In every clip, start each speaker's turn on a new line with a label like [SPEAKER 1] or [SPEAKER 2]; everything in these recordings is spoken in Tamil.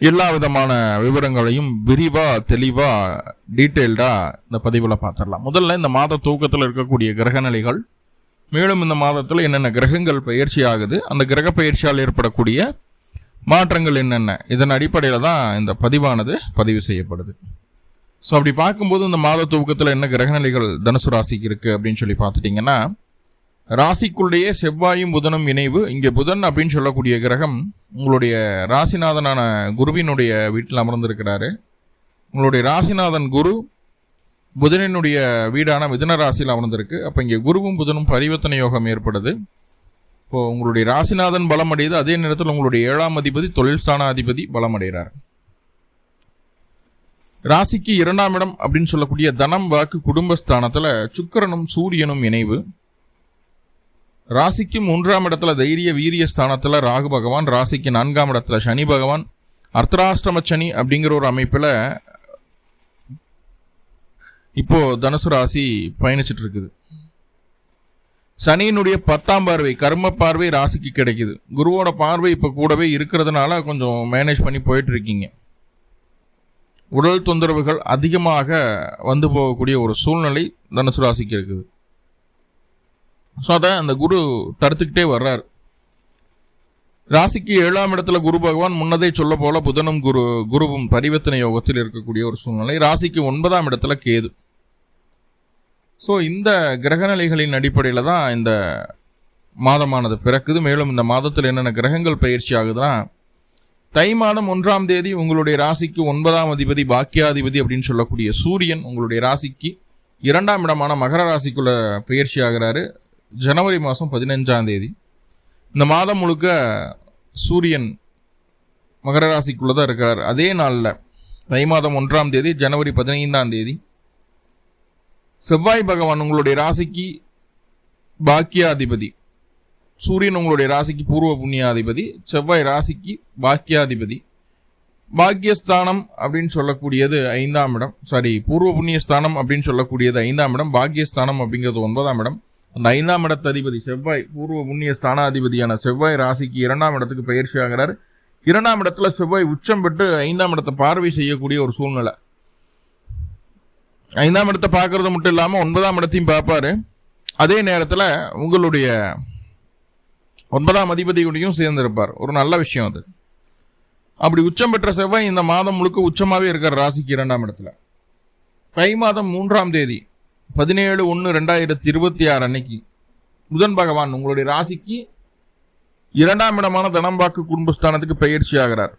[SPEAKER 1] எல்லா விதமான விவரங்களையும் விரிவாக தெளிவாக டீட்டெயில்டாக இந்த பதிவில் பார்த்துடலாம். முதல்ல இந்த மாத தூக்கத்தில் இருக்கக்கூடிய கிரகநிலைகள். மேலும் இந்த மாதத்தில் என்னென்ன கிரகங்கள் பயிற்சி ஆகுது அந்த கிரக பயிற்சியால் ஏற்படக்கூடிய மாற்றங்கள் என்னென்ன இதன் அடிப்படையில் தான் இந்த பதிவானது பதிவு செய்யப்படுது. ஸோ அப்படி பார்க்கும்போது இந்த மாத துவக்கத்தில் என்ன கிரகநிலைகள் தனுசு ராசிக்கு இருக்குது அப்படின்னு சொல்லி பார்த்துட்டிங்கன்னா ராசிக்குள்ளேயே செவ்வாயும் புதனும் இணைவு. இங்கே புதன் அப்படின்னு சொல்லக்கூடிய கிரகம் உங்களுடைய ராசிநாதனான குருவினுடைய வீட்டில் அமர்ந்திருக்கிறாரு. உங்களுடைய ராசிநாதன் குரு புதனினுடைய வீடான மிதுன ராசியில் அமர்ந்திருக்கு. அப்போ இங்கே குருவும் புதனும் பரிவர்த்தனை யோகம் ஏற்படுது. இப்போது உங்களுடைய ராசிநாதன் பலம் அடையுது. அதே நேரத்தில் உங்களுடைய ஏழாம் அதிபதி தொழில் ஸ்தானாதிபதி பலம் அடைகிறார். ராசிக்கு இரண்டாம் இடம் அப்படின்னு சொல்லக்கூடிய தனம் வாக்கு குடும்பஸ்தானத்தில் சுக்கரனும் சூரியனும் இணைவு. ராசிக்கு மூன்றாம் இடத்துல தைரிய வீரிய ஸ்தானத்தில் ராகு பகவான் ராசிக்கு நான்காம் இடத்துல சனி பகவான் அர்த்தராஷ்டம சனி அப்படிங்கிற ஒரு அமைப்பில் இப்போ தனுசு ராசி பயணிச்சுட்டு இருக்குது சனியினுடைய பத்தாம் பார்வை கர்ம பார்வை ராசிக்கு கிடைக்குது. குருவோட பார்வை இப்போ கூடவே இருக்கிறதுனால கொஞ்சம் மேனேஜ் பண்ணி போயிட்டு இருக்கீங்க உடல் தொந்தரவுகள் அதிகமாக வந்து போகக்கூடிய ஒரு சூழ்நிலை தனுசு ராசிக்கு இருக்குது. ஸோ அதை அந்த குரு தடுத்துக்கிட்டே வர்றார். ராசிக்கு ஏழாம் இடத்துல குரு பகவான் முன்னதே சொல்ல போல புதனும் குரு குருவும் பரிவர்த்தனை யோகத்தில் இருக்கக்கூடிய ஒரு சூழ்நிலை. ராசிக்கு ஒன்பதாம் இடத்துல கேது. ஸோ இந்த கிரகநிலைகளின் அடிப்படையில் தான் இந்த மாதமானது பிறக்குது. மேலும் இந்த மாதத்தில் என்னென்ன கிரகங்கள் பயிற்சி ஆகுதுன்னா தை மாதம் ஒன்றாம் தேதி உங்களுடைய ராசிக்கு ஒன்பதாம் அதிபதி பாக்கியாதிபதி அப்படின்னு சொல்லக்கூடிய சூரியன் உங்களுடைய ராசிக்கு இரண்டாம் இடமான மகர ராசிக்குள்ள பயிற்சி ஆகிறாரு. ஜனவரி மாதம் பதினஞ்சாம் தேதி. இந்த மாதம் முழுக்க சூரியன் மகர ராசிக்குள்ளே தான் இருக்கிறார் அதே நாளில் தை மாதம் ஒன்றாம் தேதி ஜனவரி பதினைந்தாம் தேதி செவ்வாய் பகவான் உங்களுடைய ராசிக்கு பாக்கியாதிபதி. சூரியன் உங்களுடைய ராசிக்கு பூர்வ புண்ணியாதிபதி செவ்வாய் ராசிக்கு பாக்கியாதிபதி. பாக்கியஸ்தானம் அப்படின்னு சொல்லக்கூடியது ஐந்தாம் இடம். சாரி பூர்வ புண்ணியஸ்தானம் அப்படின்னு சொல்லக்கூடியது ஐந்தாம் இடம். பாக்கியஸ்தானம் அப்படிங்கிறது ஒன்பதாம் இடம். அந்த ஐந்தாம் இடத்ததிபதி செவ்வாய் பூர்வ புண்ணிய ஸ்தானாதிபதியான செவ்வாய் ராசிக்கு இரண்டாம் இடத்துக்கு பயிற்சி ஆகிறார் இரண்டாம் இடத்துல செவ்வாய் உச்சம் பெற்று ஐந்தாம் இடத்தை பார்வை செய்யக்கூடிய ஒரு சூழ்நிலை. ஐந்தாம் இடத்தை பார்க்கறது மட்டும் இல்லாமல் ஒன்பதாம் இடத்தையும் பார்ப்பாரு. அதே நேரத்தில் உங்களுடைய ஒன்பதாம் அதிபதியுடையும் சேர்ந்திருப்பார். ஒரு நல்ல விஷயம் அது. அப்படி உச்சம் பெற்ற செவ்வாய் இந்த மாதம் முழுக்க உச்சமாகவே இருக்கார் ராசிக்கு இரண்டாம் இடத்துல. தை மாதம் மூன்றாம் தேதி பதினேழு ஒன்று ரெண்டாயிரத்தி இருபத்தி ஆறு அன்னைக்கு புதன் பகவான் உங்களுடைய ராசிக்கு இரண்டாம் இடமான தனம்பாக்கு குடும்பஸ்தானத்துக்கு பயிற்சி ஆகிறார்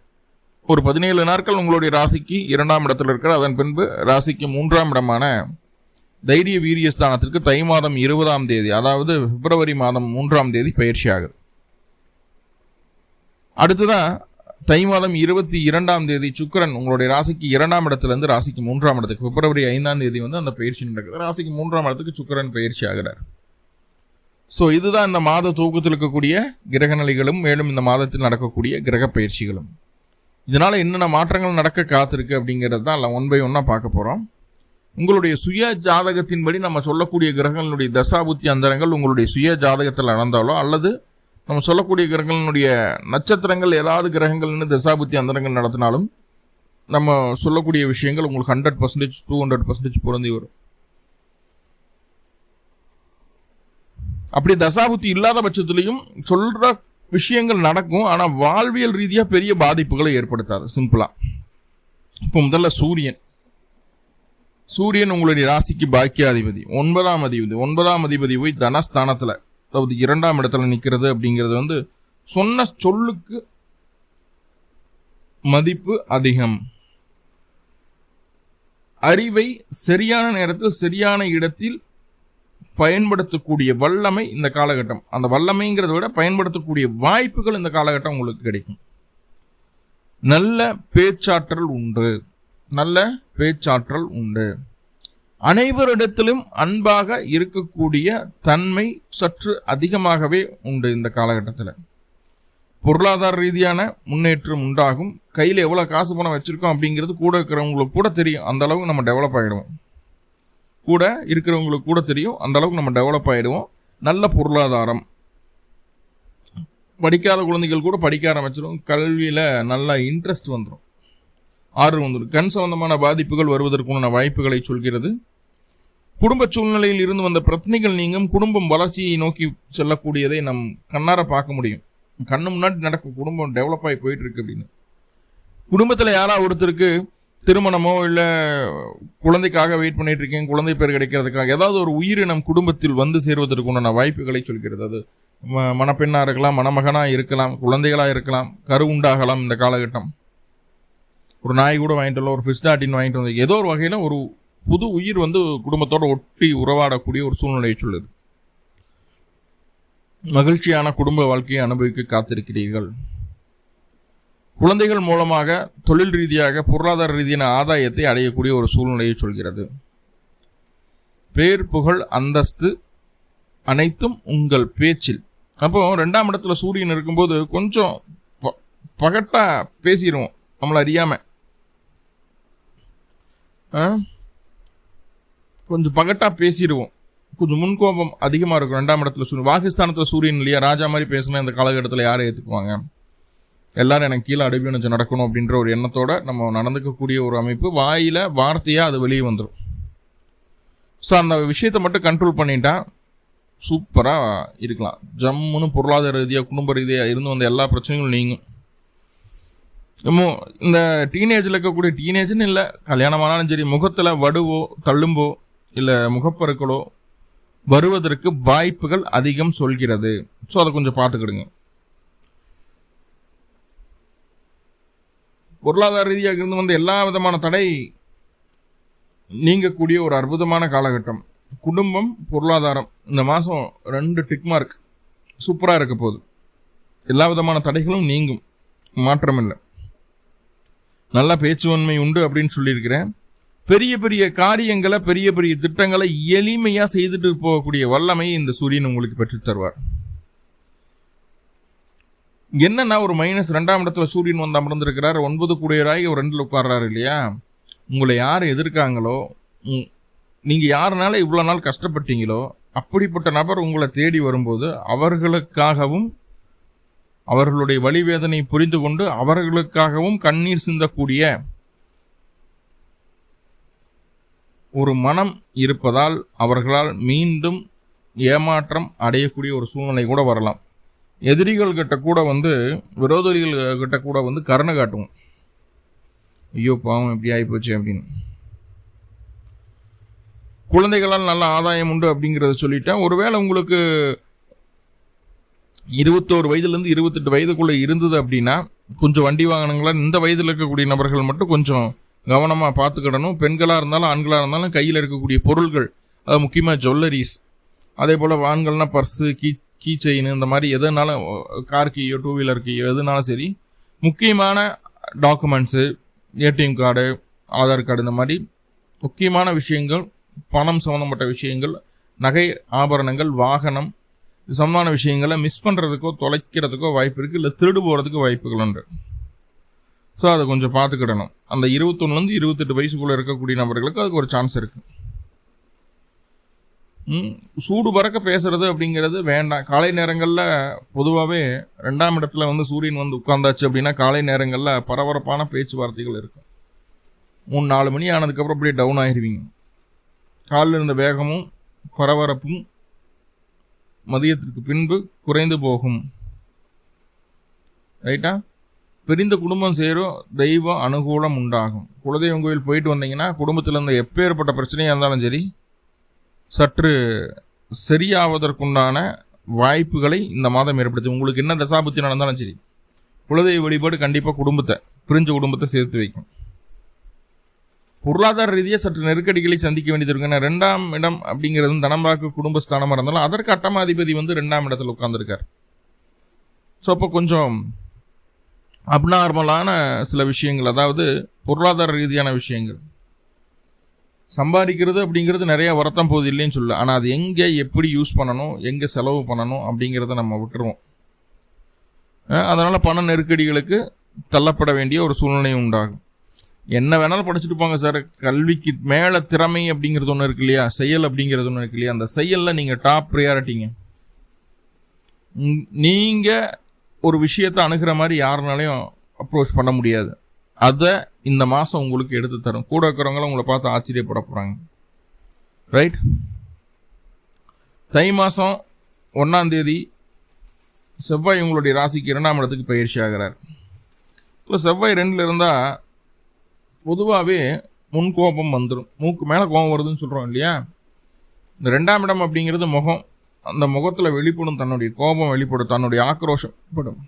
[SPEAKER 1] ஒரு பதினேழு நாட்கள் உங்களுடைய ராசிக்கு இரண்டாம் இடத்தில் இருக்கிறார் அதன் பின்பு ராசிக்கு மூன்றாம் இடமான தைரிய வீரியஸ்தானத்திற்கு தை மாதம் இருபதாம் தேதி அதாவது பிப்ரவரி மாதம் மூன்றாம் தேதி பயிற்சி ஆகுது அடுத்ததான் தை மாதம் இருபத்தி இரண்டாம் தேதி சுக்கரன் உங்களுடைய ராசிக்கு இரண்டாம் இடத்துலேருந்து ராசிக்கு மூன்றாம் இடத்துக்கு பிப்ரவரி ஐந்தாம் தேதி வந்து அந்த பயிற்சி நடக்குது. ராசிக்கு மூன்றாம் இடத்துக்கு சுக்கரன் பயிற்சி ஆகிறார். ஸோ இதுதான் இந்த மாத தூக்கத்தில் இருக்கக்கூடிய கிரகநிலைகளும் மேலும் இந்த மாதத்தில் நடக்கக்கூடிய கிரக பயிற்சிகளும். இதனால் என்னென்ன மாற்றங்கள் நடக்க காத்திருக்கு அப்படிங்கிறது தான் ஒன் பை ஒன்னாக பார்க்க போகிறோம் உங்களுடைய சுய ஜாதகத்தின்படி நம்ம சொல்லக்கூடிய கிரகங்களுடைய தசாபுத்தி அந்தரங்கள் உங்களுடைய சுய ஜாதகத்தில் நடந்தாலோ அல்லது நம்ம சொல்லக்கூடிய கிரகங்களினுடைய நட்சத்திரங்கள் ஏதாவது கிரகங்கள்னு தசாபுத்தி அந்தரங்கள் நடத்தினாலும் நம்ம சொல்லக்கூடிய விஷயங்கள் உங்களுக்கு hundred percentage to hundred percentage பொருந்தி வரும். அப்படி தசாபுத்தி இல்லாத பட்சத்துலையும் சொல்கிற விஷயங்கள் நடக்கும் ஆனால் வாழ்வியல் ரீதியாக பெரிய பாதிப்புகளை ஏற்படுத்தாது சிம்பிளாக இப்போ முதல்ல சூரியன். சூரியன் உங்களுடைய ராசிக்கு பாக்கியாதிபதி ஒன்பதாம் அதிபதி ஒன்பதாம் அதிபதி போய் தனஸ்தானத்தில் அதாவது இரண்டாம் இடத்துல நிற்கிறது அப்படிங்கிறது வந்து சொன்ன சொல்லுக்கு மதிப்பு அதிகம். அறிவை சரியான நேரத்தில் சரியான இடத்தில் பயன்படுத்தக்கூடிய வல்லமை இந்த காலகட்டம். அந்த வல்லமைங்கிறத விட பயன்படுத்தக்கூடிய வாய்ப்புகள் இந்த காலகட்டம் உங்களுக்கு கிடைக்கும். நல்ல பேச்சாற்றல் உண்டு. நல்ல பேச்சாற்றல் உண்டு. அனைவரிடத்திலும் அன்பாக இருக்கக்கூடிய தன்மை சற்று அதிகமாகவே உண்டு இந்த காலகட்டத்தில். பொருளாதார ரீதியான முன்னேற்றம் உண்டாகும். கையில் எவ்வளோ காசு பணம் வச்சுருக்கோம் அப்படிங்கிறது கூட இருக்கிறவங்களுக்கு கூட தெரியும். அந்த அளவுக்கு நம்ம டெவலப் ஆகிடுவோம் கூட இருக்கிறவங்களுக்கு கூட தெரியும். அந்த அளவுக்கு நம்ம டெவலப் ஆகிடுவோம் நல்ல பொருளாதாரம். படிக்காத குழந்தைகள் கூட படிக்க ஆரம்பிச்சிடும் கல்வியில் நல்லா இன்ட்ரெஸ்ட் வந்துடும் ஆறு வந்துடும் கண் சம்பந்தமான பாதிப்புகள் வருவதற்குண்டான வாய்ப்புகளை சொல்கிறது. குடும்ப சூழ்நிலையில் இருந்து வந்த பிரச்சனைகள் நீங்கும் குடும்பம் வளர்ச்சியை நோக்கி செல்லக்கூடியதை நம் கண்ணார பார்க்க முடியும். கண்ணு முன்னாடி நடக்கும் குடும்பம் டெவலப் ஆகி போயிட்டு இருக்கு அப்படின்னு. குடும்பத்தில் யாராவது ஒருத்தருக்கு திருமணமோ இல்லை குழந்தைக்காக வெயிட் பண்ணிட்டு இருக்கேன் குழந்தை பேர் கிடைக்கிறதுக்காக ஏதாவது ஒரு உயிரினம் குடும்பத்தில் வந்து சேருவதற்கு உண்டான வாய்ப்புகளை சொல்கிறது. அது மணப்பெண்ணாக இருக்கலாம் மணமகனாக இருக்கலாம் குழந்தைகளாக இருக்கலாம் கரு உண்டாகலாம் இந்த காலகட்டம். ஒரு நாய் கூட வாங்கிட்டு வரலாம் ஒரு ஃபிஷ் டாட்டின் வாங்கிட்டு வந்து ஏதோ ஒரு வகையில் ஒரு புது உயிர் வந்து குடும்பத்தோடு ஒட்டி உறவாடக்கூடிய ஒரு சூழ்நிலையை சொல்லுது. மகிழ்ச்சியான குடும்ப வாழ்க்கையை அனுபவிக்க காத்திருக்கிறீர்கள். குழந்தைகள் மூலமாக தொழில் ரீதியாக பொருளாதார ரீதியான ஆதாயத்தை அடையக்கூடிய ஒரு சூழ்நிலையை சொல்கிறது. பேர் புகழ் அந்தஸ்து அனைத்தும் உங்கள் பேச்சில். அப்போ ரெண்டாம் இடத்துல சூரியன் இருக்கும்போது கொஞ்சம் பகட்டாக பேசிடுவோம் நம்மளை அறியாமல் கொஞ்சம் பகட்டா பேசிடுவோம். கொஞ்சம் முன்கோபம் அதிகமாக இருக்கும் ரெண்டாம் இடத்துல சூரியன். பாகிஸ்தானத்தில் சூரியன் இல்லையா? ராஜா மாதிரி பேசணும் இந்த காலகட்டத்தில் யாரை ஏற்றுக்குவாங்க எல்லாரும் எனக்கு கீழே அடிபணிச்சு நடக்கணும் அப்படின்ற ஒரு எண்ணத்தோட நம்ம நடந்துக்கக்கூடிய ஒரு அமைப்பு. வாயில் வார்த்தையாக அது வெளியே வந்துடும் ஸோ அந்த விஷயத்தை மட்டும் கண்ட்ரோல் பண்ணிட்டா சூப்பராக இருக்கலாம். ஜம்முன்னு பொருளாதார ரீதியாக குடும்ப ரீதியாக இருந்து வந்த எல்லா பிரச்சனைகளும் நீங்கும். இந்த டீனேஜில் இருக்கக்கூடிய டீனேஜ்னு இல்லை கல்யாணமானாலும் சரி முகத்தில் வடுவோ தள்ளும்போ இல்லை முகப்பருக்களோ வருவதற்கு வாய்ப்புகள் அதிகம் சொல்கிறது. ஸோ அதை கொஞ்சம் பார்த்துக்கிடுங்க. பொருளாதார ரீதியாக இருந்து வந்த எல்லா விதமான தடை நீங்கக்கூடிய ஒரு அற்புதமான காலகட்டம். குடும்பம் பொருளாதாரம். இந்த மாதம் ரெண்டு டிக் மார்க் சூப்பராக இருக்க போகுது. எல்லா விதமான தடைகளும் நீங்கும். மாற்றம் இல்லை நல்ல பேச்சுவன்மை உண்டு அப்படின்னு சொல்லியிருக்கிறேன். பெரிய பெரிய காரியங்களை பெரிய பெரிய திட்டங்களை எளிமையாக செய்துட்டு போகக்கூடிய வல்லமையை இந்த சூரியன் உங்களுக்கு பெற்று தருவார். என்னன்னா ஒரு மைனஸ் ரெண்டாம் இடத்துல சூரியன் வந்து அமர்ந்திருக்கிறார். ஒன்பது கூடியராகி ஒரு ரெண்டில் உட்கார்றாரு இல்லையா? உங்களை யார் எதிர்க்காங்களோ நீங்கள் யாருனால இவ்வளோ நாள் கஷ்டப்பட்டீங்களோ அப்படிப்பட்ட நபர் உங்களை தேடி வரும்போது அவர்களுக்காகவும் அவர்களுடைய வழிவேதனை புரிந்து கொண்டு அவர்களுக்காகவும் கண்ணீர் சிந்தக்கூடிய ஒரு மனம் இருப்பதால் அவர்களால் மீண்டும் ஏமாற்றம் அடையக்கூடிய ஒரு சூழ்நிலை கூட வரலாம். எதிரிகள் கிட்ட கூட வந்து விரோதிகள் கிட்ட கூட வந்து கருணை காட்டுவோம். ஐயோ பாவம் எப்படி ஆகிப்போச்சு அப்படின்னு. குழந்தைகளால் நல்ல ஆதாயம் உண்டு அப்படிங்கிறத சொல்லிட்டேன். ஒருவேளை உங்களுக்கு இருபத்தோரு வயதுலேருந்து இருபத்தெட்டு வயதுக்குள்ளே இருந்தது அப்படின்னா கொஞ்சம் வண்டி வாகனங்களா இந்த வயதில் இருக்கக்கூடிய நபர்கள் மட்டும் கொஞ்சம் கவனமாக பார்த்துக்கிடணும். பெண்களாக இருந்தாலும் ஆண்களாக இருந்தாலும் கையில் இருக்கக்கூடிய பொருள்கள் அது முக்கியமாக ஜுவல்லரிஸ் அதே போல் ஆண்கள்னால் பர்ஸு கீ கீ செயின் இந்த மாதிரி எதுனாலும் கார் கீயோ டூ வீலர் கீயோ எதுனாலும் சரி முக்கியமான documents ATM card Aadhaar card இந்த மாதிரி முக்கியமான விஷயங்கள் பணம் சம்மந்தப்பட்ட விஷயங்கள் நகை ஆபரணங்கள் வாகனம் இது விஷயங்களை மிஸ் பண்ணுறதுக்கோ தொலைக்கிறதுக்கோ வாய்ப்பு இருக்குது இல்லை திருடு போகிறதுக்கு வாய்ப்புகள் உண்டு. ஸோ அதை கொஞ்சம் பார்த்துக்கிடணும். அந்த இருபத்தொன்னுலேருந்து இருபத்தெட்டு வயசுக்குள்ளே இருக்கக்கூடிய நபர்களுக்கு அதுக்கு ஒரு சான்ஸ் இருக்குது சூடு பறக்க பேசுறது அப்படிங்கிறது வேண்டாம். காலை நேரங்களில் பொதுவாகவே ரெண்டாம் இடத்துல வந்து சூரியன் வந்து உட்காந்தாச்சு அப்படின்னா காலை நேரங்களில் பரபரப்பான பேச்சுவார்த்தைகள் இருக்கும். மூணு நாலு மணி ஆனதுக்கப்புறம் அப்படியே டவுன் ஆகிடுவீங்க காலில் இருந்த வேகமும் பரபரப்பும் மதியத்திற்கு பின்பு குறைந்து போகும். ரைட்டா? பிரிந்த குடும்பம் சேரும் தெய்வ அனுகூலம் உண்டாகும். குலதெய்வம் கோயில் போயிட்டு வந்தீங்கன்னா குடும்பத்தில் இருந்த எப்பேற்பட்ட பிரச்சனையாக இருந்தாலும் சரி சற்று சரியாவதற்குண்டான வாய்ப்புகளை இந்த மாதம் ஏற்படுத்தி உங்களுக்கு என்ன தசாபுத்தி நடந்தாலும் சரி குலதெய்வ வழிபாடு கண்டிப்பாக குடும்பத்தை பிரிஞ்ச குடும்பத்தை சேர்த்து வைக்கும். பொருளாதார ரீதியாக சற்று நெருக்கடிகளை சந்திக்க வேண்டியது இருக்குங்க. ரெண்டாம் இடம் அப்படிங்கிறது தனம்பாக்கு குடும்பஸ்தானமாக இருந்தாலும் அதற்கு அட்டமாதிபதி வந்து ரெண்டாம் இடத்துல உட்காந்துருக்கார் ஸோ அப்போ கொஞ்சம் அப்நார்மலான சில விஷயங்கள் அதாவது பொருளாதார ரீதியான விஷயங்கள். சம்பாதிக்கிறது அப்படிங்கிறது நிறைய வரத்தான் போகுது இல்லைன்னு சொல்லு ஆனால் அது எங்கே எப்படி யூஸ் பண்ணணும் எங்கே செலவு பண்ணணும் அப்படிங்கிறத நம்ம விட்டுருவோம். அதனால் பண நெருக்கடிகளுக்கு தள்ளப்பட வேண்டிய ஒரு சூழ்நிலை உண்டாகும். என்ன வேணாலும் படிச்சுட்டு போங்க சார். கல்விக்கு மேலே திறமை அப்படிங்கிறது ஒன்று இருக்கு இல்லையா? செயல் அப்படிங்கிறது ஒன்று இருக்கு இல்லையா? அந்த செயலில் நீங்கள் டாப் ப்ரியாரிட்டிங்க நீங்கள் ஒரு விஷயத்தை அணுகிற மாதிரி யாருனாலையும் அப்ரோச் பண்ண முடியாது. அதை இந்த மாதம் உங்களுக்கு எடுத்து தரும். கூட இருக்கிறவங்களும் உங்களை பார்த்து ஆச்சரியப்பட போகிறாங்க ரைட் தை மாதம் ஒன்றாந்தேதி செவ்வாய் உங்களுடைய ராசிக்கு இரண்டாம் இடத்துக்கு பயிற்சி ஆகிறார். இப்போ செவ்வாய் ரெண்டில் இருந்தால் பொதுவாகவே முன் கோபம் வந்துடும் மூக்கு மேலே கோபம் வருதுன்னு சொல்கிறோம் இல்லையா? இந்த ரெண்டாம் இடம் அப்படிங்கிறது முகம். அந்த முகத்தில் வெளிப்படும் தன்னுடைய கோபம் வெளிப்படும் தன்னுடைய ஆக்ரோஷம் படும்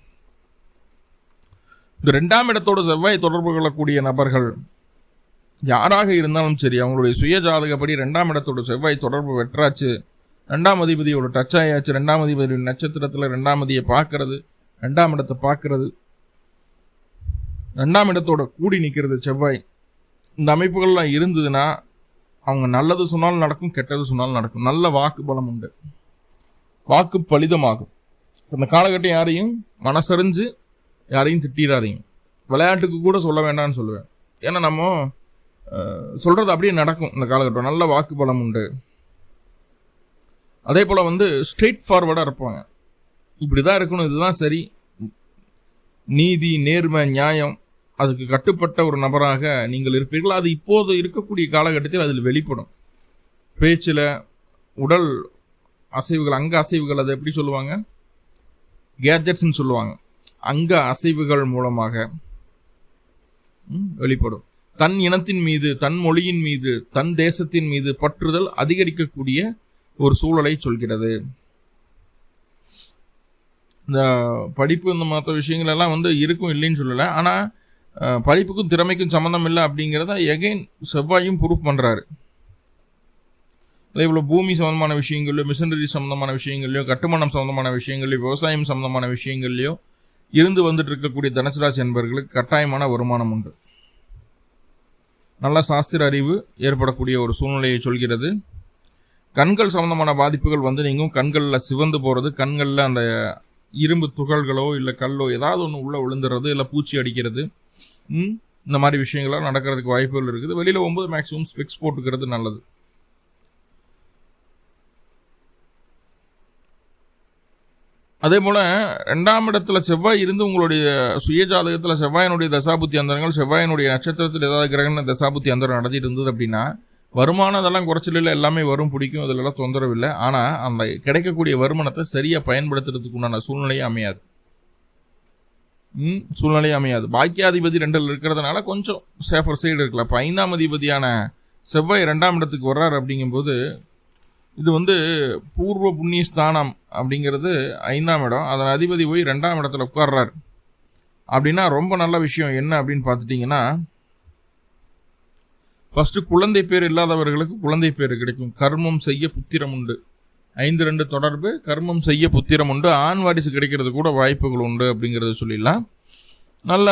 [SPEAKER 1] இந்த ரெண்டாம் இடத்தோடு செவ்வாய் தொடர்பு கொள்ளக்கூடிய நபர்கள் யாராக இருந்தாலும் சரி அவங்களுடைய சுய ஜாதகப்படி ரெண்டாம் இடத்தோட செவ்வாய் தொடர்பு வெற்றாச்சு ரெண்டாம் அதிபதியோட டச் ஆயாச்சு. ரெண்டாம் அதிபதியோட நட்சத்திரத்தில் ரெண்டாம் அதியை பார்க்கறது ரெண்டாம் இடத்தை பார்க்கறது. ரெண்டாம் இடத்தோட கூடி நிற்கிறது செவ்வாய். இந்த அமைப்புகள்லாம் இருந்ததுன்னா அவங்க நல்லது சொன்னாலும் நடக்கும் கெட்டது சொன்னாலும் நடக்கும். நல்ல வாக்கு பலம் உண்டு. வாக்கு பலிதமாகும். இந்த காலகட்டம் யாரையும் மனசறிஞ்சு யாரையும் திட்டிடாதீங்க விளையாட்டுக்கு கூட சொல்ல வேண்டாம்னு சொல்லுவேன். ஏன்னா நம்ம சொல்கிறது அப்படியே நடக்கும் இந்த காலகட்டம். நல்ல வாக்கு பலம் உண்டு. அதே போல் வந்து ஸ்ட்ரெயிட் ஃபார்வர்டாக இருப்பாங்க. இப்படி தான் இருக்கணும் இதுதான் சரி. நீதி நேர்மை நியாயம் அதுக்கு கட்டுப்பட்ட ஒரு நபராக நீங்கள் இருப்பீர்கள். அது இப்போது இருக்கக்கூடிய காலகட்டத்தில் அதில் வெளிப்படும். பேச்சில் உடல் அசைவுகள் அங்க அசைவுகள் அதை எப்படி சொல்லுவாங்க? கேஜெட்ஸ்ன்னு சொல்லுவாங்க. அங்க அசைவுகள் மூலமாக வெளிப்படும். தன் இனத்தின் மீது தன் மொழியின் மீது தன் தேசத்தின் மீது பற்றுதல் அதிகரிக்கக்கூடிய ஒரு சூழலை சொல்கிறது. இந்த படிப்பு இந்த மற்ற விஷயங்கள் எல்லாம் வந்து இருக்கும் இல்லைன்னு சொல்லலை. ஆனால் படிப்புக்கும் திறமைக்கும் சம்மந்தம் இல்லை அப்படிங்கிறத எகைன் செவ்வாயும் ப்ரூஃப் பண்ணுறாரு அதே போல் பூமி சம்மந்தமான விஷயங்கள்லையோ மிஷினரி சம்மந்தமான விஷயங்கள்லையோ கட்டுமானம் சம்மந்தமான விஷயங்கள்லையோ விவசாயம் சம்மந்தமான விஷயங்கள்லையோ இருந்து வந்துட்டு இருக்கக்கூடிய தனுசுராசி என்பவர்களுக்கு கட்டாயமான வருமானம் உண்டு. நல்ல சாஸ்திர அறிவு ஏற்படக்கூடிய ஒரு சூழ்நிலையை சொல்கிறது. கண்கள் சம்மந்தமான பாதிப்புகள் வந்து நீங்கள் கண்களில் சிவந்து போகிறது கண்களில் அந்த இரும்பு துகள்களோ இல்லை கல்லோ ஏதாவது ஒன்று உள்ளே விழுந்துறது இல்லை பூச்சி அடிக்கிறது. இந்த மாதிரி விஷயங்கள்லாம் நடக்கிறதுக்கு வாய்ப்புகள் இருக்குது. வெளியில் போகும்போது மேக்ஸிமம் ஸ்பெக்ஸ் போட்டுக்கிறது நல்லது. அதே போல் ரெண்டாம் இடத்துல செவ்வாய் இருந்து உங்களுடைய சுய ஜாதகத்தில் செவ்வாயினுடைய தசாபுத்தி அந்தரங்கள் செவ்வாயினுடைய நட்சத்திரத்தில் ஏதாவது கிரகண தசாபுத்தி அந்தரம் நடத்திட்டு இருந்தது அப்படின்னா வருமானம் அதெல்லாம் குறைச்சல எல்லாமே வரும் பிடிக்கும் அதிலெல்லாம் தொந்தரவு இல்லை. ஆனால் அந்த கிடைக்கக்கூடிய வருமானத்தை சரியாக பயன்படுத்துறதுக்கு உண்டான சூழ்நிலையே அமையாது. சூழ்நிலை அமையாது. பாக்கியாதிபதி ரெண்டில் இருக்கிறதுனால கொஞ்சம் சேஃபர் சைடு இருக்கலாம் இப்போ ஐந்தாம் அதிபதியான செவ்வாய் ரெண்டாம் இடத்துக்கு வர்றார் அப்படிங்கும்போது இது வந்து பூர்வ புண்ணிய ஸ்தானம் அப்படிங்கிறது ஐந்தாம் இடம். அதன் அதிபதி போய் ரெண்டாம் இடத்துல உட்கார்றார். அப்படின்னா ரொம்ப நல்ல விஷயம் என்ன அப்படின்னு பார்த்துட்டிங்கன்னா ஃபஸ்ட்டு குழந்தை பேர் இல்லாதவர்களுக்கு குழந்தை பேர் கிடைக்கும். கர்மம் செய்ய புத்திரம் உண்டு. ஐந்து ரெண்டு தொடர்பு கர்மம் செய்ய புத்திரம் உண்டு ஆண் வாரிசு கிடைக்கிறது கூட வாய்ப்புகள் உண்டு அப்படிங்கிறத சொல்லிடலாம். நல்ல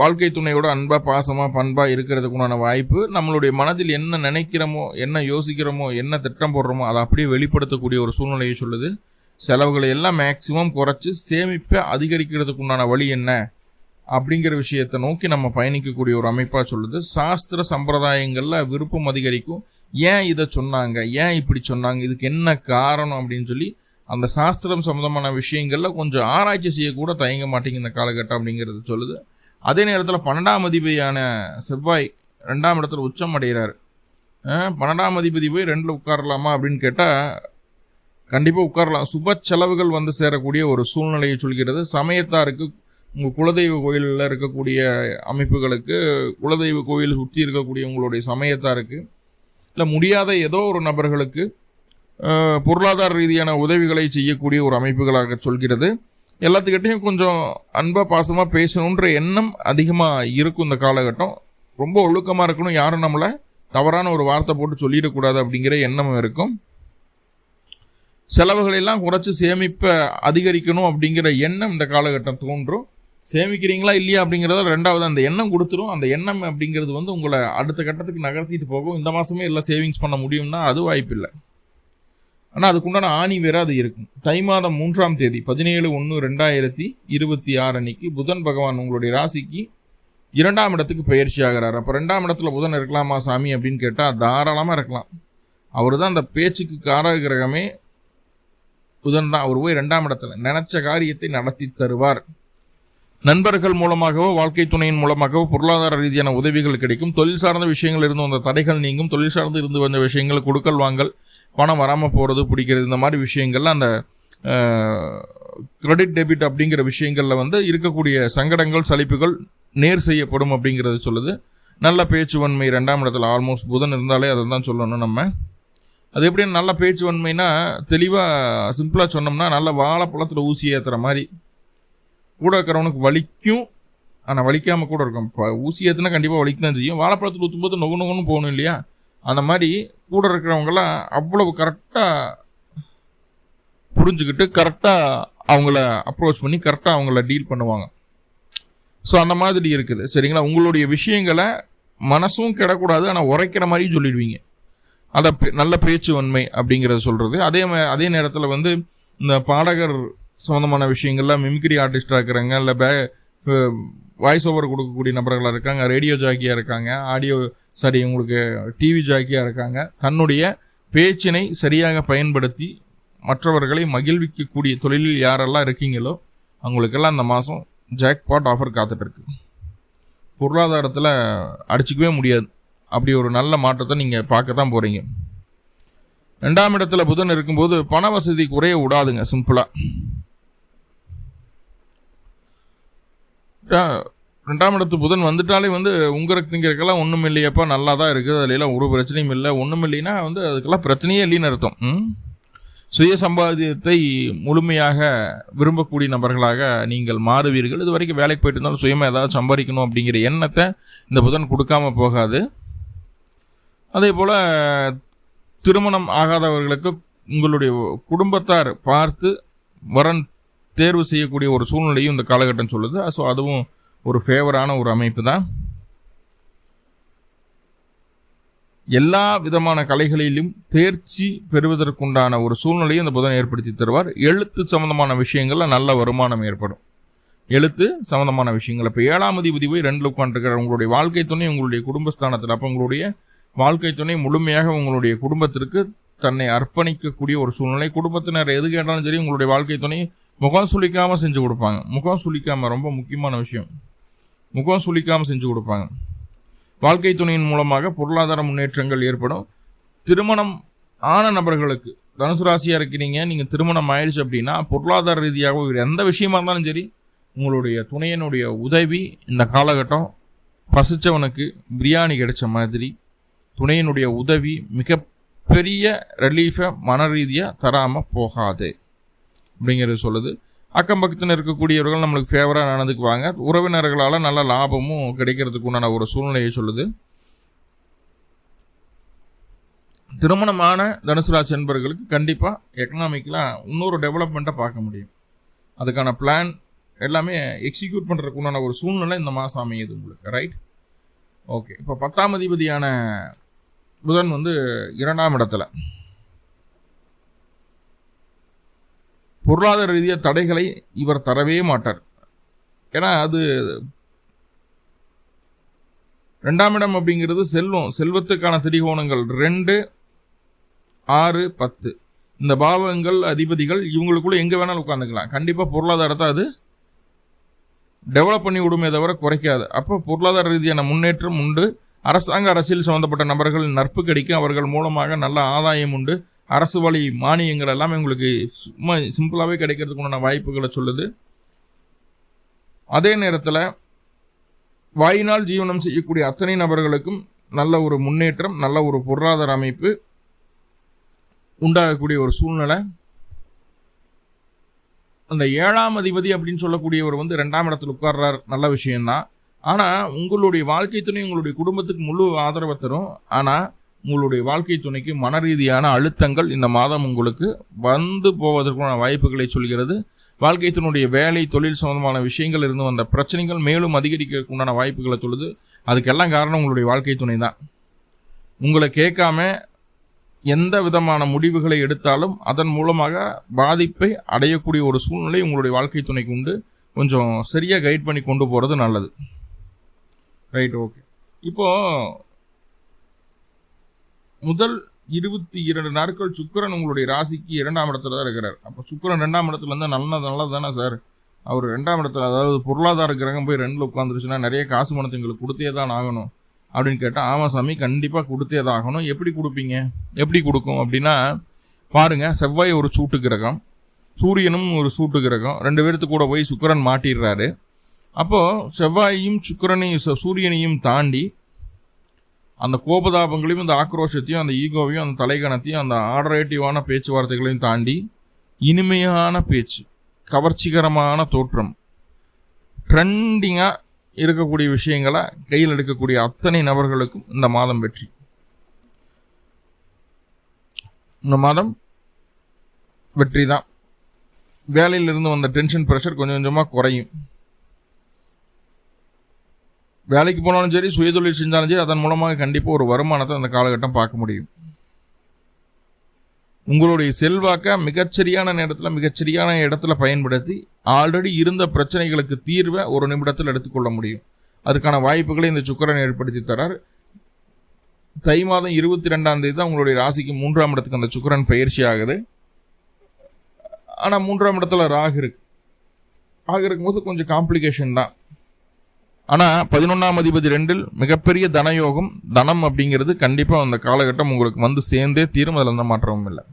[SPEAKER 1] வாழ்க்கை துணையோட அன்பாக பாசமாக பண்பாக இருக்கிறதுக்குண்டான வாய்ப்பு. நம்மளுடைய மனதில் என்ன நினைக்கிறோமோ என்ன யோசிக்கிறோமோ என்ன திட்டம் போடுறோமோ அதை அப்படியே வெளிப்படுத்தக்கூடிய ஒரு சூழ்நிலையை சொல்லுது. செலவுகளை எல்லாம் மேக்சிமம் குறைச்சி சேமிப்பை அதிகரிக்கிறதுக்கு உண்டான வழி என்ன அப்படிங்கிற விஷயத்தை நோக்கி நம்ம பயணிக்கக்கூடிய ஒரு அமைப்பாக சொல்லுது. சாஸ்திர சம்பிரதாயங்களில் விருப்பம் அதிகரிக்கும். ஏன் இதை சொன்னாங்க? ஏன் இப்படி சொன்னாங்க? இதுக்கு என்ன காரணம் அப்படின்னு சொல்லி அந்த சாஸ்திரம் சம்மந்தமான விஷயங்களில் கொஞ்சம் ஆராய்ச்சி செய்யக்கூட தயங்க மாட்டேங்க இந்த காலகட்டம் அப்படிங்கிறது சொல்லுது. அதே நேரத்தில் பன்னெண்டாம் அதிபதியான செவ்வாய் ரெண்டாம் இடத்துல உச்சம் அடைகிறார். பன்னெண்டாம் அதிபதி போய் ரெண்டில் உட்காரலாமா அப்படின்னு கேட்டால் கண்டிப்பாக உட்காரலாம். சுப செலவுகள் வந்து சேரக்கூடிய ஒரு சூழ்நிலையை சொல்கிறது. சமயத்தாருக்கு உங்கள் குலதெய்வ கோயிலில் இருக்கக்கூடிய அமைப்புகளுக்கு குலதெய்வ கோயில் சுற்றி இருக்கக்கூடிய உங்களுடைய சமயத்தாருக்கு இல்லை முடியாத ஏதோ ஒரு நபர்களுக்கு பொருளாதார ரீதியான உதவிகளை செய்யக்கூடிய ஒரு அமைப்புகளாக சொல்கிறது. எல்லாத்துக்கிட்டையும் கொஞ்சம் அன்பாக பாசமாக பேசணுன்ற எண்ணம் அதிகமாக இருக்கும் இந்த காலகட்டம். ரொம்ப ஒழுக்கமாக இருக்கணும். யாரும் நம்மளை தவறான ஒரு வார்த்தை போட்டு சொல்லிடக்கூடாது அப்படிங்கிற எண்ணமும் இருக்கும். செலவுகளெல்லாம் குறைச்சி சேமிப்பை அதிகரிக்கணும் அப்படிங்கிற எண்ணம் இந்த காலகட்டம் தோன்றும். சேமிக்கிறீங்களா இல்லையா அப்படிங்கிறத ரெண்டாவது அந்த எண்ணம் கொடுத்துரும். அந்த எண்ணம் அப்படிங்கிறது வந்து உங்களை அடுத்த கட்டத்துக்கு நகர்த்திட்டு போகும். இந்த மாதமே எல்லாம் சேவிங்ஸ் பண்ண முடியும்னா அது வாய்ப்பில்லை ஆனால் அதுக்குண்டான ஆணி வேற அது இருக்கும். தை மாதம் மூன்றாம் தேதி பதினேழு ஒன்று ரெண்டாயிரத்தி இருபத்தி ஆறு அன்னைக்கு புதன் பகவான் உங்களுடைய ராசிக்கு இரண்டாம் இடத்துக்கு பயிற்சி ஆகிறார். அப்போ ரெண்டாம் இடத்துல புதன் இருக்கலாமா சாமி அப்படின்னு கேட்டால் தாராளமாக இருக்கலாம். அவர் தான் அந்த பேச்சுக்கு காரக கிரகமே புதன் தான். அவர் போய் ரெண்டாம் இடத்துல நினச்ச காரியத்தை நடத்தி தருவார். நண்பர்கள் மூலமாகவோ வாழ்க்கை துணையின் மூலமாகவோ பொருளாதார ரீதியான உதவிகள் கிடைக்கும். தொழில் சார்ந்த விஷயங்கள் இருந்து வந்த தடைகள் நீங்கும். தொழில் சார்ந்து இருந்து வந்த விஷயங்கள் கொடுக்கல் வாங்கல் பணம் வராமல் போகிறது பிடிக்கிறது இந்த மாதிரி விஷயங்கள்லாம் அந்த கிரெடிட் டெபிட் அப்படிங்கிற விஷயங்களில் வந்து இருக்கக்கூடிய சங்கடங்கள் சலிப்புகள் நேர் செய்யப்படும் அப்படிங்கிறது சொல்லுது. நல்ல பேச்சுவன்மை ரெண்டாம் இடத்துல ஆல்மோஸ்ட் புதன் இருந்தாலே அதை தான் சொல்லணும் நம்ம. அது எப்படி நல்ல பேச்சுவன்மைனா தெளிவாக சிம்பிளாக சொன்னோம்னா நல்ல வாழைப்பழத்தில் ஊசி ஏற்றுற மாதிரி கூட இருக்கிறவனுக்கு வலிக்கும். ஆனால் வலிக்காமல் கூட இருக்கும் இப்போ ஊசி ஏற்றுனா கண்டிப்பாக வலிக்கு தான் செய்யும். வாழைப்பழத்தில் ஊற்றும்போது நொகு நொகுன்னு போகணும் இல்லையா? அந்த மாதிரி கூட இருக்கிறவங்களாம் அவ்வளவு கரெக்டாக புரிஞ்சுக்கிட்டு கரெக்டாக அவங்கள அப்ரோச் பண்ணி கரெக்டாக அவங்கள டீல் பண்ணுவாங்க. ஸோ அந்த மாதிரி இருக்குது. சரிங்களா? உங்களுடைய விஷயங்களை மனசும் கிடக்கூடாது ஆனால் உரைக்கிற மாதிரியும் சொல்லிடுவீங்க. அதை நல்ல பேச்சு வன்மை அப்படிங்கிறத சொல்கிறது அதே அதே நேரத்தில் வந்து இந்த பாடகர் சம்மந்தமான விஷயங்கள்லாம் மிமிக்ரி ஆர்டிஸ்டாக இருக்கிறாங்க இல்லை பே வாய்ஸ் ஓவர் கொடுக்கக்கூடிய நபர்களாக இருக்காங்க ரேடியோ ஜாக்கியாக இருக்காங்க ஆடியோ சாரி உங்களுக்கு டிவி ஜாக்கியாக இருக்காங்க. தன்னுடைய பேச்சினை சரியாக பயன்படுத்தி மற்றவர்களை மகிழ்விக்கக்கூடிய தொழிலில் யாரெல்லாம் இருக்கீங்களோ அவங்களுக்கெல்லாம் அந்த மாதம் ஜாக்பாட் ஆஃபர் காத்துட்ருக்கு. பொருளாதாரத்தில் அடிச்சிக்கவே முடியாது. அப்படி ஒரு நல்ல மாற்றத்தை நீங்கள் பார்க்க தான் போகிறீங்க ரெண்டாம் இடத்துல புதன் இருக்கும்போது பண வசதி குறைய விடாதுங்க சிம்பிளாக ரெண்டாம் இடத்து புதன் வந்துட்டாலே வந்து உங்களுக்கு திங்கிறதுக்கெல்லாம் ஒன்றும் இல்லையப்பா நல்லா தான் இருக்குது. அதுலாம் ஒரு பிரச்சனையும் இல்லை. ஒன்றும் இல்லைன்னா வந்து அதுக்கெல்லாம் பிரச்சனையே இல்லைன்னு அர்த்தம். சுய சம்பாதியத்தை முழுமையாக விரும்பக்கூடிய நபர்களாக நீங்கள் மாறுவீர்கள். இது வரைக்கும் வேலைக்கு போயிட்டு இருந்தாலும் சுயமாக ஏதாவது சம்பாதிக்கணும் அப்படிங்கிற எண்ணத்தை இந்த புதன் கொடுக்காம போகாது. அதே போல் திருமணம் ஆகாதவர்களுக்கு உங்களுடைய குடும்பத்தார் பார்த்து வரன் தேர்வு செய்யக்கூடிய ஒரு சூழ்நிலையும் இந்த காலகட்டம் சொல்லுது. ஸோ அதுவும் ஒரு ஃபேவரான ஒரு அமைப்பு தான் எல்லா விதமான கலைகளிலும் தேர்ச்சி பெறுவதற்குண்டான ஒரு சூழ்நிலையும் இந்த புதன் ஏற்படுத்தி தருவார். எழுத்து சம்பந்தமான விஷயங்களில் நல்ல வருமானம் ஏற்படும். எழுத்து சம்பந்தமான விஷயங்கள். இப்போ ஏழாம் அதிபதி போய் ரெண்டில் உட்காந்துருக்கிறார் உங்களுடைய வாழ்க்கை துணை உங்களுடைய குடும்பஸ்தானத்தில். அப்போ உங்களுடைய வாழ்க்கை துணை முழுமையாக உங்களுடைய குடும்பத்திற்கு தன்னை அர்ப்பணிக்கக்கூடிய ஒரு சூழ்நிலை. குடும்பத்தினர் எது கேட்டாலும் சரி உங்களுடைய வாழ்க்கை துணை முகம் சுளிக்காமல் செஞ்சு கொடுப்பாங்க. முகம் சுளிக்காமல் ரொம்ப முக்கியமான விஷயம். முகம் சுளிக்காமல் செஞ்சு கொடுப்பாங்க. வாழ்க்கை துணையின் மூலமாக பொருளாதார முன்னேற்றங்கள் ஏற்படும். திருமணம் ஆன நபர்களுக்கு தனுசு ராசியாக இருக்கிறீங்க நீங்கள் திருமணம் ஆயிடுச்சு அப்படின்னா பொருளாதார ரீதியாக எந்த விஷயமா இருந்தாலும் சரி உங்களுடைய துணையனுடைய உதவி இந்த காலகட்டம் பசித்தவனுக்கு பிரியாணி கிடைச்ச மாதிரி துணையினுடைய உதவி மிகப்பெரிய ரிலீஃபை மன ரீதியாக தராமல் போகாது. அப்படிங்கிறது சொல்லுது. அக்கம் பக்கத்தில் இருக்கக்கூடியவர்கள் நம்மளுக்கு ஃபேவராக நடந்துக்குவாங்க உறவினர்களால் நல்ல லாபமும் கிடைக்கிறதுக்கு உண்டான ஒரு சூழ்நிலையை சொல்லுது. திருமணமான தனுசு ராசி என்பவர்களுக்கு கண்டிப்பாக எக்கனாமிக்கலாக இன்னொரு டெவலப்மெண்ட்டை பார்க்க முடியும். அதுக்கான பிளான் எல்லாமே எக்ஸிக்யூட் பண்ணுறதுக்கு உண்டான ஒரு சூழ்நிலை இந்த மாதம் அமையுது உங்களுக்கு ரைட் ஓகே இப்போ பத்தாம் அதிபதியான புதன் வந்து இரண்டாம் இடத்துல. பொருளாதார ரீதியாக தடைகளை இவர் தரவே மாட்டார். ஏன்னா அது ரெண்டாம் இடம் அப்படிங்கிறது செல்வம் செல்வத்துக்கான திரிகோணங்கள் ரெண்டு ஆறு பத்து. இந்த பாவங்கள் அதிபதிகள் இவங்களுக்குள்ள எங்கே வேணாலும் உட்காந்துக்கலாம் கண்டிப்பாக பொருளாதாரத்தை அது டெவலப் பண்ணி விடுமே தவிர குறைக்காது. அப்போ பொருளாதார ரீதியான முன்னேற்றம் உண்டு. அரசாங்க அரசியல் சம்மந்தப்பட்ட நபர்கள் நட்பு கிடைக்கும். அவர்கள் மூலமாக நல்ல ஆதாயம் உண்டு. அரசு வழி மானியங்கள் எல்லாமே உங்களுக்கு சும்மா சிம்பிளாகவே கிடைக்கிறதுக்கு உண்டான வாய்ப்புகளை சொல்லுது. அதே நேரத்தில் வாயினால் ஜீவனம் செய்யக்கூடிய அத்தனை நபர்களுக்கும் நல்ல ஒரு முன்னேற்றம் நல்ல ஒரு பொருளாதார அமைப்பு உண்டாகக்கூடிய ஒரு சூழ்நிலை. அந்த ஏழாம் அதிபதி அப்படின்னு சொல்லக்கூடியவர் வந்து ரெண்டாம் இடத்துல உட்கார்றார். நல்ல விஷயம்தான். ஆனால் உங்களுடைய வாழ்க்கை துணை உங்களுடைய குடும்பத்துக்கு முழு ஆதரவை தரும். ஆனால் உங்களுடைய வாழ்க்கை துணைக்கு மன ரீதியான அழுத்தங்கள் இந்த மாதம் உங்களுக்கு வந்து போவதற்கான வாய்ப்புகளை சொல்கிறது. வாழ்க்கையத்தினுடைய வேலை தொழில் சம்பந்தமான விஷயங்கள் இருந்து வந்த பிரச்சனைகள் மேலும் அதிகரிக்கிறதுக்கு உண்டான வாய்ப்புகளை சொல்லுது. அதுக்கெல்லாம் காரணம் உங்களுடைய வாழ்க்கை துணை தான். உங்களை கேட்காம எந்த விதமான முடிவுகளை எடுத்தாலும் அதன் மூலமாக பாதிப்பை அடையக்கூடிய ஒரு சூழ்நிலை உங்களுடைய வாழ்க்கை துணைக்கு உண்டு. கொஞ்சம் சரியாக கைட் பண்ணி கொண்டு போகிறது நல்லது. ரைட் ஓகே இப்போது முதல் இருபத்தி இரண்டு நாட்கள் சுக்கிரன் உங்களுடைய ராசிக்கு இரண்டாம் இடத்துல தான் இருக்கிறார். அப்போ சுக்கிரன் ரெண்டாம் இடத்துல இருந்தால் நல்லது நல்லது தானே சார் அவர் ரெண்டாம் இடத்துல அதாவது பொருளாதார கிரகம் போய் ரெண்டில் உட்காந்துருச்சுன்னா நிறைய காசு பணத்தை எங்களுக்கு கொடுத்தே தான் ஆகணும். அப்படின்னு கேட்டால் ஆமாம் சாமி கண்டிப்பாக கொடுத்தே தான் ஆகணும். எப்படி கொடுப்பீங்க? எப்படி கொடுக்கும்? அப்படின்னா பாருங்கள் செவ்வாய் ஒரு சூட்டு கிரகம் சூரியனும் ஒரு சூட்டு கிரகம் ரெண்டு பேர்த்து கூட போய் சுக்கரன் மாட்டிடுறாரு. அப்போது செவ்வாயையும் சுக்கிரனையும் ச- சூரியனையும் தாண்டி அந்த கோபதாபங்களையும் அந்த ஆக்ரோஷத்தையும் அந்த ஈகோவையும் அந்த தலைகணத்தையும் அந்த ஆடரேட்டிவான பேச்சுவார்த்தைகளையும் தாண்டி இனிமையான பேச்சு கவர்ச்சிகரமான தோற்றம் ட்ரெண்டிங்காக இருக்கக்கூடிய விஷயங்களை கையில் எடுக்கக்கூடிய அத்தனை நபர்களுக்கும் இந்த மாதம் வெற்றி. இந்த மாதம் வெற்றி தான் வேலையிலிருந்து வந்த டென்ஷன் ப்ரெஷர் கொஞ்சம் கொஞ்சமாக குறையும். வேலைக்கு போனாலும் சரி சுயதொழில் செஞ்சாலும் சரி அதன் மூலமாக கண்டிப்பாக ஒரு வருமானத்தை அந்த காலகட்டம் பார்க்க முடியும். உங்களுடைய செல்வாக்கை மிகச்சரியான நேரத்தில் மிகச்சரியான இடத்துல பயன்படுத்தி ஆல்ரெடி இருந்த பிரச்சனைகளுக்கு தீர்வை ஒரு நிமிடத்தில் எடுத்துக்கொள்ள முடியும். அதுக்கான வாய்ப்புகளை இந்த சுக்கரன் ஏற்படுத்தி தரார். தை மாதம் இருபத்தி ரெண்டாம் தேதி தான் உங்களுடைய ராசிக்கு மூன்றாம் இடத்துக்கு அந்த சுக்கரன் பயிற்சி ஆகுது. ஆனால் மூன்றாம் இடத்துல ராகு இருக்கு. ராகு இருக்கும்போது கொஞ்சம் காம்ப்ளிகேஷன் தான். ஆனால் பதினொன்றாம் அதிபதி ரெண்டில் மிகப்பெரிய தனயோகம் தனம் அப்படிங்கிறது கண்டிப்பாக அந்த காலகட்டம் உங்களுக்கு வந்து சேர்ந்தே தீரும். அதில் எந்த மாற்றமும் இல்லை.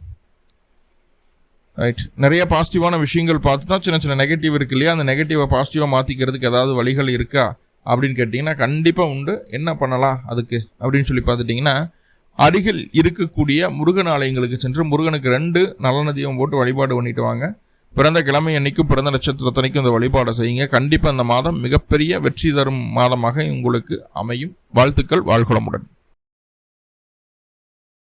[SPEAKER 1] ரைட் நிறைய பாசிட்டிவான விஷயங்கள் பார்த்துட்டா சின்ன சின்ன நெகட்டிவ் இருக்கு இல்லையா? அந்த நெகட்டிவை பாசிட்டிவாக மாற்றிக்கிறதுக்கு ஏதாவது வழிகள் இருக்கா? அப்படின்னு கேட்டிங்கன்னா கண்டிப்பாக உண்டு. என்ன பண்ணலாம் அதுக்கு? அப்படின்னு சொல்லி பார்த்துட்டிங்கன்னா அருகில் இருக்கக்கூடிய முருகன் ஆலயங்களுக்கு சென்று முருகனுக்கு ரெண்டு நல்ல தீபம் போட்டு வழிபாடு பண்ணிட்டு வாங்க. பிறந்த கிழமை அன்னைக்கும் பிறந்த நட்சத்திரத்தன்னைக்கும் இந்த வழிபாடை செய்யுங்க. கண்டிப்பாக இந்த மாதம் மிகப்பெரிய வெற்றி தரும் மாதமாக உங்களுக்கு அமையும். வாழ்த்துக்கள் வாழ்குளமுடன்.